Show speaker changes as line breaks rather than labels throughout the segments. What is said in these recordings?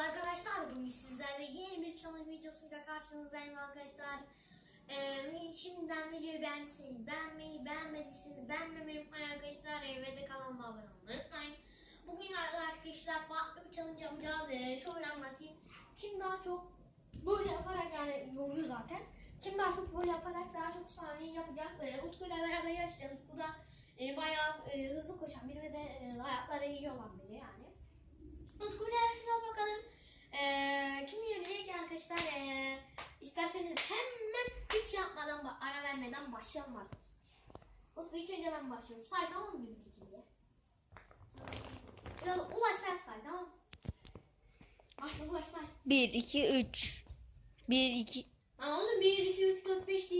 arkadaşlar, bugün sizlerle yeni bir challenge videosuyla karşınızdayım arkadaşlar. Ee, şimdiden videoyu beğendiyseniz beğenmeyi, beğenmediyseniz beğenmemeyi unutmayın arkadaşlar. Ee, de kanalıma abone olmayı unutmayın. Bugün arkadaşlar farklı bir challenge yapacağız. Ee, şöyle anlatayım. Kim daha çok böyle yaparak yani yoruyor zaten. Kim daha çok böyle yaparak daha çok saniye yapacak. Ee, Utku ile beraber yarışacağız. Utku da e, bayağı e, hızlı koşan biri ve de e, ayakları iyi olan biri yani. Utku ile yarışacağız bakalım. Ee, kim yenecek arkadaşlar? Ee, isterseniz hemen hiç yapmadan, ara vermeden başlayalım arkadaşlar. Utku ilk önce ben başlıyorum. Say tamam mı bir ikinciye? Ya Ulaş sen say tamam mı? Başla Ulaş say.
1, 2, 3. 1, 2.
Aa oğlum 1, 2, 3, 4, 5 diye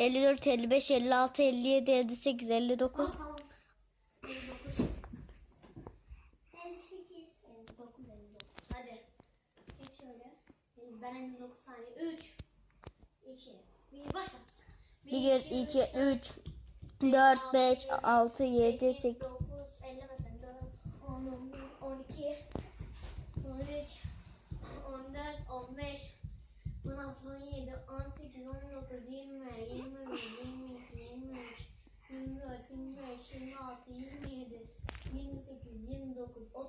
54, 55, 56, 57, 58, 59. Aha. 59. 58, 59, 59. Hadi. Geç şöyle. Ben 59 saniye. 3, 2, 1, başla.
1, 2, 3, 4, 5, 6, 7, 8, 9, 50
mesela. 10, 11, 12, 13, 14, 15, 16, 17, 18, 19, 20,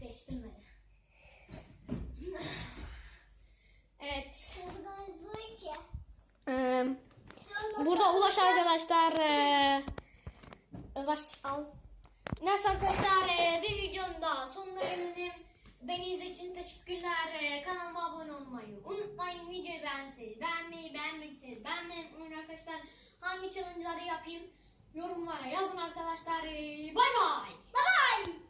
Geçtim beni. Evet. Ee, burada Ulaş arkadaşlar. E, Ulaş al. Neyse arkadaşlar e, bir videonun daha sonuna gelelim. Beni için teşekkürler. E, kanalıma abone olmayı unutmayın. Videoyu beğenseniz beğenmeyi, beğenmekseniz beğenmeyi unutmayın arkadaşlar. Hangi challenge'ları yapayım yorumlara yazın arkadaşlar. Bay bay. Bay bay.